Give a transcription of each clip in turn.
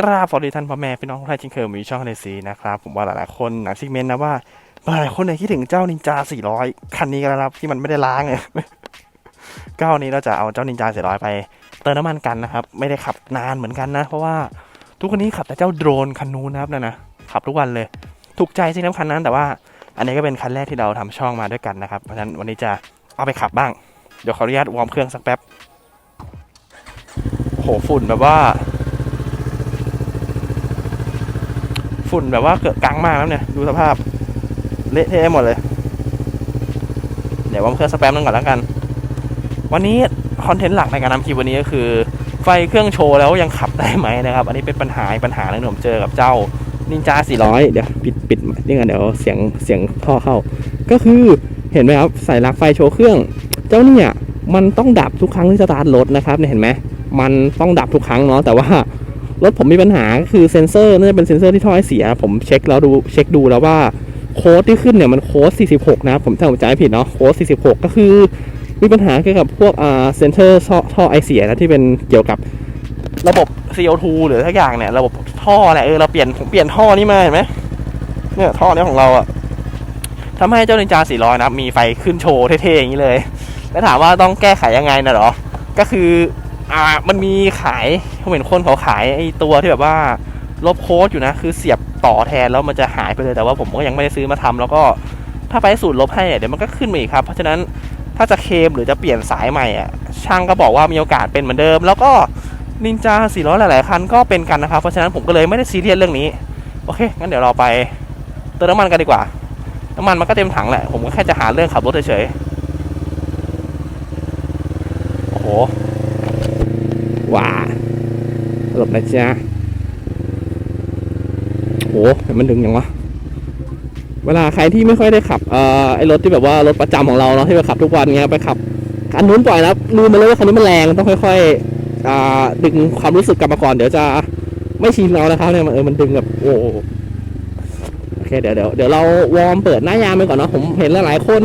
กราบสวัสดีท่านพ่อแม่พี่น้องท่านช่นเคยมีช่องในซีนะครับ ผมว่าหลายๆคนหนังซิกเมนต์นะว่าหลายคนเนี่ยคิดถึงเจ้านินจา 400 คันนี้กันแล้วครับที่มันไม่ได้ล้างเลยก็วันนี้เราจะเอาเจ้านินจา 400 ไปเติมน้ำมันกันนะครับ ไม่ได้ขับนานเหมือนกันนะ เพราะว่าทุกคนนี้ขับแต่เจ้าโดรนคันนู้นนะครับนั่นนะขับทุกวันเลย ถูกใจจริงน้ำคันนั้น แต่ว่าอันนี้ก็เป็นคันแรกที่เราทำช่องมาด้วยกันนะครับเพราะฉะนั้นวันนี้จะเอาไปขับบ้างเดี๋ยวขออนุญาตวอร์มเครื่องสักแป๊บโหฝุ่นแบบว่า ฝุ่นแบบว่าเกิดกังมากแล้วเนี่ย ดูสภาพ เละเทะหมดเลย เดี๋ยววอร์มเครื่องสแปมนึงก่อนแล้วกัน วันนี้คอนเทนต์หลักในการทำคลิปวันนี้ก็คือ ไฟเครื่องโชว์แล้วยังขับได้ไหมนะครับ อันนี้เป็นปัญหาปัญหาหนึ่งที่ผมเจอกับเจ้านินจา400 เดี๋ยวปิดปิดนี่กันเดี๋ยวเสียงเสียงท่อเข้า ก็คือเห็นไหมครับใส่ลักไฟโชว์เครื่อง เจ้าเนี่ยมันต้องดับทุกครั้งที่สตาร์ทรถนะครับเนี่ยเห็นไหมมันต้องดับทุกครั้งเนาะแต่ว่า รถผมมีปัญหาก็คือเซ็นเซอร์น่าจะเป็นเซ็นเซอร์ที่ท่อไอเสีย ผมเช็คแล้วดูเช็คดูแล้วว่าโค้ดที่ขึ้นเนี่ยมันโค้ด 46 นะครับผมถ้าผมจำไม่ผิดเนาะโค้ด 46 ก็คือมีปัญหาเกี่ยวกับพวกอ่าเซนเซอร์ท่อท่อไอเสียนะที่เป็นเกี่ยวกับระบบ CO2 หรือทุกอย่างเนี่ยระบบท่อแหละเออเราเปลี่ยนผมเปลี่ยนท่อนี้มาเห็นไหมเนี่ยท่อเนี้ยของเราอะทำให้เจ้านินจา400นะมีไฟขึ้นโชว์เท่ๆอย่างนี้เลย แล้วถามว่าต้องแก้ไขยังไงนะหรอ ก็คือ อ่ามันมีขายผมเห็นคนเขาขายไอ้ตัวที่แบบว่าลบโค้ดอยู่นะ คือเสียบต่อแทนแล้วมันจะหายไปเลยแต่ว่าผมก็ยังไม่ได้ซื้อมาทำแล้วก็ถ้าไปสูตรลบให้อะเดี๋ยวมันก็ขึ้นมาอีกครับ เพราะฉะนั้นถ้าจะเคมหรือจะเปลี่ยนสายใหม่อะช่างก็บอกว่ามีโอกาสเป็นเหมือนเดิม แล้วก็นินจา400หลาย ๆ คันก็เป็นกันนะครับ เพราะฉะนั้นผมก็เลยไม่ได้ซีเรียสเรื่องนี้ โอเค งั้นเดี๋ยวเราไปเติมน้ำมันกันดีกว่า น้ำมันมันก็เต็มถังแหละ ผมก็แค่จะหาเรื่องขับรถเฉยๆโอ้โห ว้าหลบ นะจ๊ะโหแต่มันดึงยังวะ เวลาใครที่ไม่ค่อยได้ขับเอ่อไอรถที่แบบว่ารถประจำของเราเนาะที่ไปขับทุกวันเงี้ยไปขับคันนู้นปล่อยแล้วลืมไปเลยว่าคันนี้มันแรงต้องค่อยๆอ่าดึงความรู้สึกกลับมาก่อนเดี๋ยวจะไม่ชินเรานะครับเนี่ยมันเออมันดึงแบบโอ้โหโอเคเดี๋ยวเดี๋ยวเดี๋ยวเราวอร์มเปิดหน้ายางไปก่อนเนาะผมเห็นหลายๆคน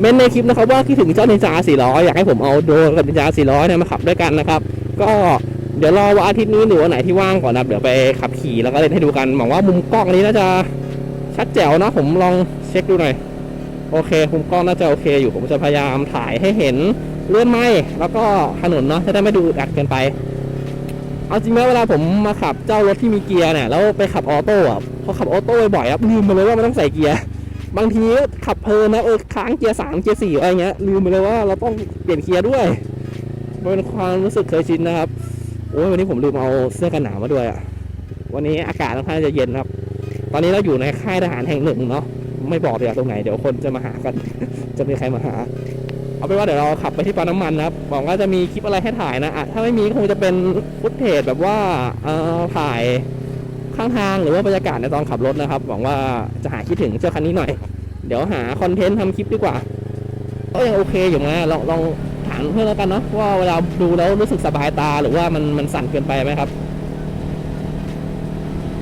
เม้นในคลิปนะครับว่าคิดถึงเจ้านินจา400 อยากให้ผมเอาโดรนกับนินจา400เนี่ยมาขับด้วยกันนะครับ ก็ เดี๋ยวรอวันอาทิตย์นี้หรือวันไหนที่ว่างก่อนนะเดี๋ยวไปขับขี่แล้วก็เล่นให้ดูกันหวังว่ามุมกล้องนี้น่าจะชัดแจ๋วนะผมลองเช็คดูหน่อยโอเคมุมกล้องน่าจะโอเคอยู่ผมจะพยายามถ่ายให้เห็นเลื่อนไม้แล้วก็ถนนเนาะจะได้ไม่ดูอัดเกินไป เอาจริงไหมเวลาผมมาขับเจ้ารถที่มีเกียร์เนี่ยแล้วไปขับออโต้อะพอขับออโต้บ่อยๆอะลืมไปเลยว่ามันต้องใส่เกียร์บางทีขับเพลินนะเออค้างเกียร์สามเกียร์สี่อะไรเงี้ยลืมไปเลยว่าเราต้องเปลี่ยนเกียร์ด้วยเป็นความรู้สึกเคยชินนะครับ โอ้ยวันนี้ผมลืมเอาเสื้อกันหนาวมาด้วยอะ วันนี้อากาศค่อนข้างจะเย็นครับ ตอนนี้เราอยู่ในค่ายทหารแห่งหนึ่งเนาะ ไม่บอกเลยอะตรงไหนเดี๋ยวคนจะมาหากัน จะมีใครมาหา เอาเป็นว่าเดี๋ยวเราขับไปที่ปั๊มน้ำมันนะครับบอกว่าจะมีคลิปอะไรให้ถ่ายนะอะถ้าไม่มีก็คงจะเป็นฟุตเทจแบบว่าเอ่อถ่ายข้างทางหรือว่าบรรยากาศในตอนขับรถนะครับ หวังว่าจะหาคิดถึงเจ้าคันนี้หน่อย เดี๋ยวหาคอนเทนต์ทำคลิปดีกว่าก็ยังโอเคอยู่นะลองลอง ถามเพื่อนแล้วกันเนาะว่าเวลาดูแล้วรู้สึกสบายตาหรือว่ามันมันสั่นเกินไปไหมครับ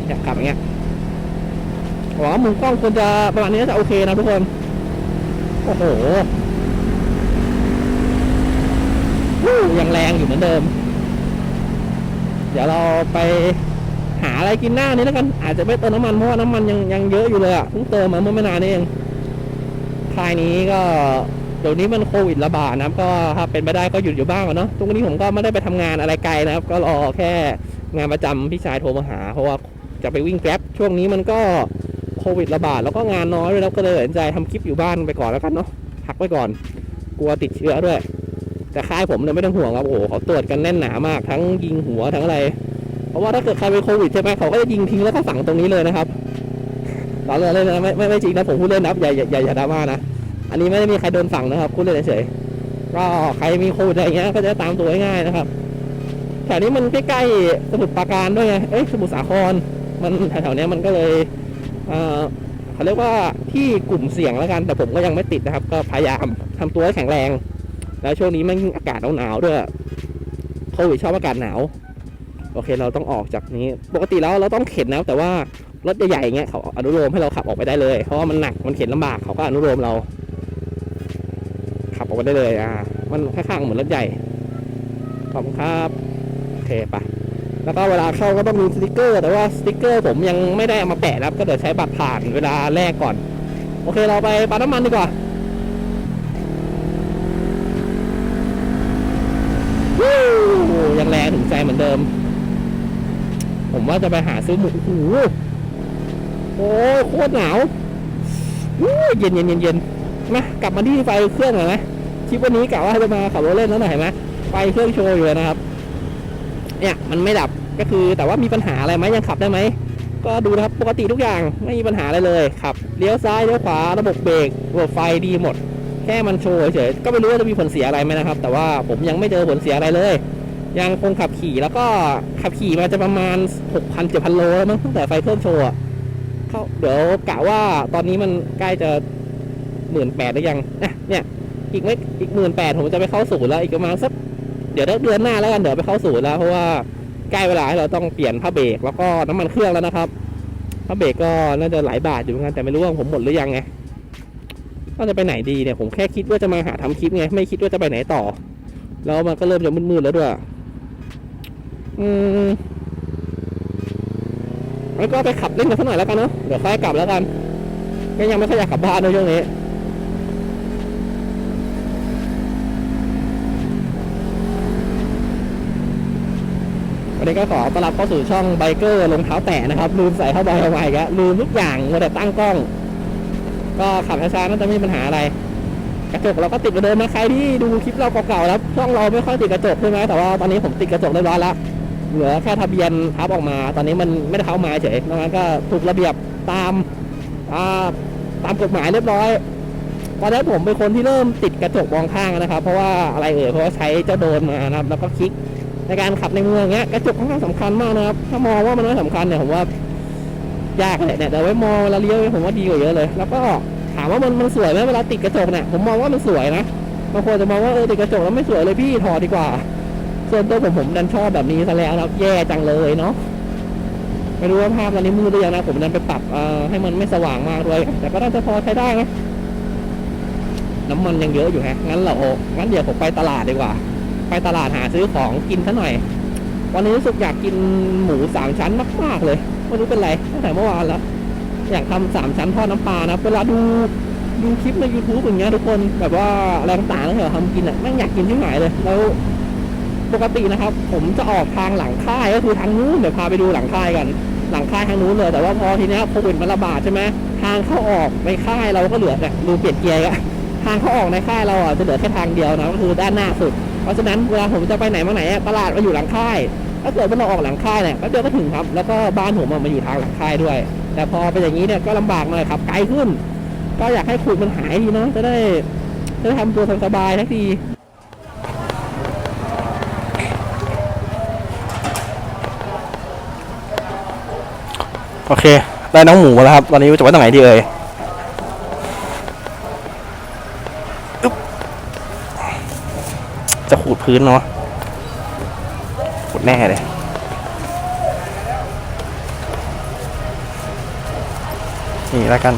อยากขับอย่างเงี้ยหวังว่ามุมกล้องควรจะประมาณนี้จะโอเคนะทุกคน โอ้โหยังแรงอยู่เหมือนเดิม เดี๋ยวเราไปหาอะไรกินหน้านี้แล้วกัน อาจจะไม่เติมน้ำมันเพราะว่าน้ำมันยังยังเยอะอยู่เลยอะเพิ่งเติมมาเมื่อไม่นานนี้เองค่ายนี้ก็ เดี๋ยวนี้มันโควิดระบาดนะครับ ก็ถ้าเป็นไปได้ก็หยุดอยู่บ้างก่อนเนาะตรงนี้ผมก็ไม่ได้ไปทำงานอะไรไกลนะครับ ก็รอแค่งานประจำพี่ชายโทรมาหา เพราะว่าจะไปวิ่งแกร็บช่วงนี้มันก็โควิดระบาดแล้วก็งานน้อยด้วยแล้วก็เลยตัดสินใจทำคลิปอยู่บ้านไปก่อนแล้วกันเนาะพักไว้ก่อน กลัวติดเชื้อด้วย แต่ค่ายผมเนี่ยไม่ต้องห่วงครับโอ้โหเขาตรวจกันแน่นหนามากทั้งยิงหัวทั้งอะไร เพราะว่าถ้าเกิดใครเป็นโควิดใช่ไหมเขาก็จะยิงทิ้งแล้วก็ฝังตรงนี้เลยนะครับตอนเล่นเล่นนะไม่ไม่ไม่จริงนะผมพูดเล่นนะอย่าอย่าอย่าอย่าดราม่านะ อันนี้ไม่ได้มีใครโดนฝังนะครับพูดเล่นเฉยๆก็ใครมีโควิดอะไรเงี้ยก็จะตามตัวง่ายๆนะครับแถวนี้มันใกล้ๆสมุทรปราการด้วยไงเอ้ยสมุทรสาคร มันแถวๆนี้มันก็เลยเอ่อเขาเรียกว่าที่กลุ่มเสี่ยงแล้วกัน แต่ผมก็ยังไม่ติดนะครับ ก็พยายามทำตัวให้แข็งแรง แล้วช่วงนี้มันอากาศหนาวๆด้วยโควิดชอบอากาศหนาวโอเคเราต้องออกจากนี้ ปกติแล้วเราต้องเข็นนะแต่ว่ารถใหญ่ๆอย่างเงี้ยเขาอนุโลมให้เราขับออกไปได้เลย เพราะว่ามันหนักมันเข็นลำบากเขาก็อนุโลมเรา ออกไปได้เลยอ่ามันค่อนข้างเหมือนรถใหญ่ขอบคุณครับโอเคไปแล้วก็เวลาเข้าก็ต้องมีสติกเกอร์ แต่ว่าสติกเกอร์ผมยังไม่ได้เอามาแปะนะครับ ก็เดี๋ยวใช้บัตรผ่านเวลาแรกก่อน โอเคเราไปปั๊มน้ำมันดีกว่าวู้ยังแรงถึงใจเหมือนเดิม ผมว่าจะไปหาซื้อหมูโอ้โหโอ้โคตรหนาวเย็นเย็นเย็นเย็นมากลับมาที่ไฟเครื่องหน่อยไหม คลิปวันนี้กะว่าจะมาขับรถเล่นแล้วหน่อยไหมไฟเครื่องโชว์อยู่นะครับ เนี่ยมันไม่ดับก็คือแต่ว่ามีปัญหาอะไรไหมยังขับได้ไหมก็ดูนะครับปกติทุกอย่างไม่มีปัญหาอะไรเลยขับเลี้ยวซ้ายเลี้ยวขวาระบบเบรกระบบไฟดีหมด แค่มันโชว์เฉยๆก็ไม่รู้ว่าจะมีผลเสียอะไรไหมนะครับ แต่ว่าผมยังไม่เจอผลเสียอะไรเลย ยังคงขับขี่แล้วก็ขับขี่มาจะประมาณ 6,000 7,000โลแล้วมั้งตั้งแต่ไฟเครื่องโชว์เขาเดี๋ยวกะว่าตอนนี้มันใกล้จะหมื่นแปดหรือยังนะเนี่ย อีกไม่อีกหมื่นแปดผมจะไปเข้าศูนย์แล้วอีกประมาณสักเดี๋ยวเดือนหน้าแล้วกันเดี๋ยวไปเข้าศูนย์แล้วเพราะว่าใกล้เวลาให้เราต้องเปลี่ยนผ้าเบรกแล้วก็น้ำมันเครื่องแล้วนะครับผ้าเบรกก็น่าจะหลายบาทอยู่เหมือนกันแต่ไม่รู้ว่าผมหมดหรือยังไงว่าจะไปไหนดีเนี่ยผมแค่คิดว่าจะมาหาทำคลิปไงไม่คิดว่าจะไปไหนต่อ แล้วมันก็เริ่มจะมืดๆแล้วด้วยอืมแล้วก็ไปขับเล่นกันสักหน่อยแล้วกันเนาะเดี๋ยวค่อยกลับแล้วกันก็ยังไม่ค่อยอยากกลับบ้านในช่วงนี้ วันนี้ก็ขอต้อนรับเข้าสู่ช่องไบเกอร์รองเท้าแตะนะครับ ลืมใส่เข้าไปเอาไว้กแล้วลืมทุกอย่างมัวแต่ตั้งกล้อง ก็ขับช้าๆน่าจะไม่มีปัญหาอะไร กระจกเราก็ติดเหมือนเดิมนะใครที่ดูคลิปเราเก่าๆแล้วช่องเราไม่ค่อยติดกระจกใช่ไหมแต่ว่าตอนนี้ผมติดกระจกเรียบร้อยแล้วเหลือแค่ทะเบียนทับออกมา ตอนนี้มันไม่ได้เข้ามาเฉยนอกนั้นก็ถูกระเบียบตามตามกฎหมายเรียบร้อยตอนนี้ผมเป็นคนที่เริ่มติดกระจกมองข้างนะครับ เพราะว่าอะไรเอ่ยเพราะว่าใช้เจ้าโดรนมานะครับ แล้วก็คลิก ในการขับในเมืองเงี้ยกระจกค่อนข้างสำคัญมากนะครับ ถ้ามองว่ามันไม่สำคัญเนี่ยผมว่ายากเลยเนี่ยแต่ไว้มองเวลาเลี้ยวเนี่ยผมว่าดีกว่าเยอะเลย แล้วก็ถามว่ามันมันสวยไหมเวลาติดกระจกเนี่ยผมมองว่ามันสวยนะบางคนจะมองว่าเออติดกระจกแล้วไม่สวยเลยพี่ถอดดีกว่า ส่วนตัวผมผมดันชอบแบบนี้ซะแล้วนะครับแย่จังเลยเนาะไม่รู้ว่าภาพตอนนี้มืดหรือยังนะผมดันไปปรับเอ่อให้มันไม่สว่างมากด้วยแต่ก็น่าจะพอใช้ได้นะน้ำมันยังเยอะอยู่ฮะงั้นเรางั้นเดี๋ยวผมไปตลาดดีกว่า ไปตลาดหาซื้อของกินซะหน่อย วันนี้รู้สึกอยากกินหมูสามชั้นมากๆเลยไม่รู้เป็นไรตั้งแต่เมื่อวานแล้วอยากทำสามชั้นทอดน้ำปลานะเวลาดูดูคลิปใน YouTube อย่างเงี้ยทุกคนแบบว่าอะไรต่างๆที่เราทำกินอะแม่งอยากกินที่ไหนเลยแล้วปกตินะครับ ผมจะออกทางหลังค่ายก็คือทางนู้นเดี๋ยวพาไปดูหลังค่ายกัน หลังค่ายทางนู้นเลย แต่ว่าพอทีเนี้ยโควิดมันระบาดใช่ไหมทางเข้าออกในค่ายเราก็เหลือเนี่ยดูเปลี่ยนเกียร์อะทางเข้าออกในค่ายเราอะจะเหลือแค่ทางเดียวนะก็คือด้านหน้าสุด เพราะฉะนั้นเวลาผมจะไปไหนมาไหนอะตลาดมาอยู่หลังค่ายถ้าเกิดว่าเราออกหลังค่ายเนี่ยแป๊บเดียวก็ถึงครับ แล้วก็บ้านผมอะมาอยู่ทางหลังค่ายด้วย แต่พอเป็นอย่างนี้เนี่ยก็ลำบากหน่อยครับไกลขึ้น ก็อยากให้ขุดมันหายดีเนาะจะได้จะได้ทำตัวสบายๆทักทีโอเค ได้น้องหมูแล้วครับตอนนี้จะไว้ตรงไหนดีเอ่ยอึ๊บ จะขูดพื้นเนาะขูดแน่เลยนี่แล้วกัน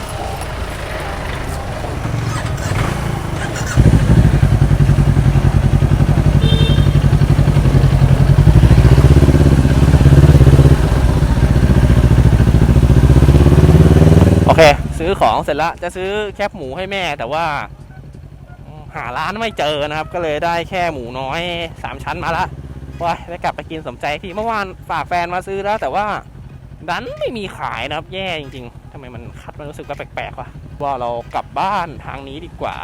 โอเค ซื้อของเสร็จแล้ว จะซื้อแคบหมูให้แม่แต่ว่า หาร้านไม่เจอนะครับ ก็เลยได้แค่หมูน้อยสามชั้นมาละว้ายได้กลับไปกินสมใจที่เมื่อวานฝากแฟนมาซื้อแล้ว แต่ว่าดันไม่มีขายนะครับ แย่จริงๆทำไมมันคัดมันรู้สึกว่าแปลกๆวะว่าเรากลับบ้านทางนี้ดีกว่า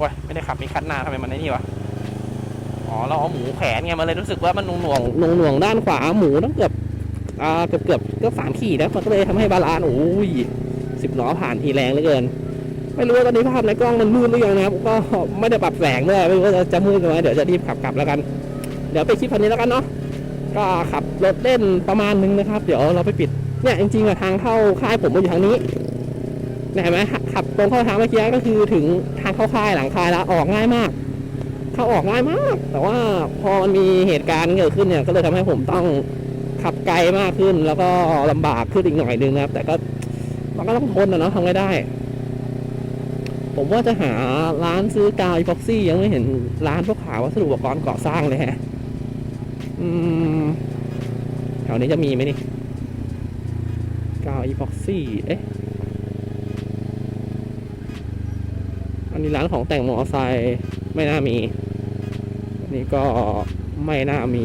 ว้ยไม่ได้ขับมีคัดหน้าทำไมมันไอ้นี่วะอ๋อเราเอาหมูแขวนไงมันเลยรู้สึกว่ามันหน่วงหน่วงหน่วงๆด้านขวาหมูต้องเกือบอ่าเกือบเกือบเกือบสามขีดนะมันก็เลยทำให้บาลานโอ้ยสิบล้อผ่านทีแรงเหลือเกิน ไม่รู้ว่าตอนนี้ภาพในกล้องมันมืดหรือยังนะครับ ก็ไม่ได้ปรับแสงด้วยไม่รู้ว่าจะมืดไหมเดี๋ยวจะรีบขับกลับแล้วกัน เดี๋ยวไปคลิปพันนี้แล้วกันเนาะก็ขับรถเล่นประมาณนึงนะครับ เดี๋ยวเราไปปิดเนี่ยจริงๆอะทางเข้าค่ายผมมันอยู่ทางนี้เห็นไหมขับตรงเข้าทางเมื่อกี้ก็คือถึงทางเข้าค่ายหลังค่ายแล้วออกง่ายมาก เข้าออกง่ายมาก แต่ว่าพอมันมีเหตุการณ์เกิดขึ้นเนี่ยก็เลยทำให้ผมต้องขับไกลมากขึ้น แล้วก็ลำบากขึ้นอีกหน่อยนึงนะครับ แต่ก็มันก็ต้องทนนะเนาะทำไงได้ ผมว่าจะหาร้านซื้อกาวอีพ็อกซี่ยังไม่เห็นร้านพวกขายวัสดุอุปกรณ์ก่อสร้างเลยฮะแถวนี้จะมีไหมนี่ กาวอีพ็อกซี่ เอ๊ะ อันนี้ร้านของแต่งมอเตอร์ไซค์ไม่น่ามี อันนี้ก็ไม่น่ามี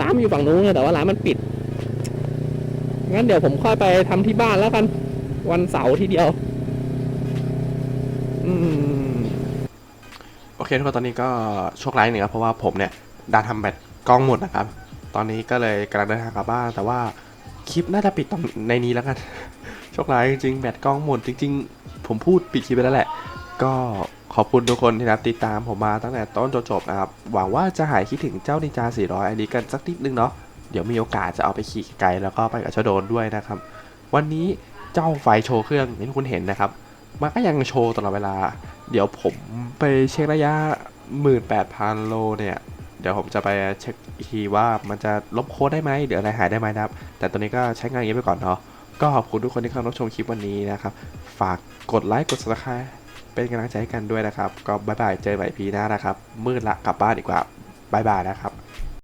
ร้านมันอยู่ฝั่งนู้นแต่ว่าร้านมันปิด งั้นเดี๋ยวผมค่อยไปทำที่บ้านแล้วกัน วันเสาร์ทีเดียว โอเคทุกคนตอนนี้ก็โชคร้ายหนึ่งครับเพราะว่าผมเนี่ยดันทำแบตกล้องหมดนะครับ ตอนนี้ก็เลยกำลังเดินทางกลับบ้านแต่ว่าคลิปน่าจะปิดตรงในนี้แล้วกัน โชคร้ายจริงๆแบตกล้องหมดจริง ๆ ผมพูดปิดคลิปไปแล้วแหละ ก็ขอบคุณทุกคนที่นะติดตามผมมาตั้งแต่ต้นจนจบนะครับ หวังว่าจะหายคิดถึงเจ้านินจา 400 อันนี้กันสักนิดนึงเนาะเดี๋ยวมีโอกาสจะเอาไปขี่ไกลแล้วก็ไปกับเจ้าโดนด้วยนะครับ วันนี้เจ้าไฟโชว์เครื่องที่คุณเห็นนะครับ มันก็ยังโชว์ตลอดเวลา เดี๋ยวผมไปเช็คระยะ 18,000 โลเนี่ย เดี๋ยวผมจะไปเช็คอีกทีว่ามันจะลบโค้ดได้ไหมเดี๋ยวอะไรหายได้ไหมนะครับ แต่ตอนนี้ก็ใช้งานอย่างนี้ไปก่อนเนาะ ก็ขอบคุณทุกคนที่เข้ารับชมคลิปวันนี้นะครับ ฝากกดไลค์ กด subscribe เป็นกำลังใจให้กันด้วยนะครับ ก็บายบาย เจอกันใหม่พีหน้านะครับ มืดละกลับบ้านดีกว่าบายบายนะครับ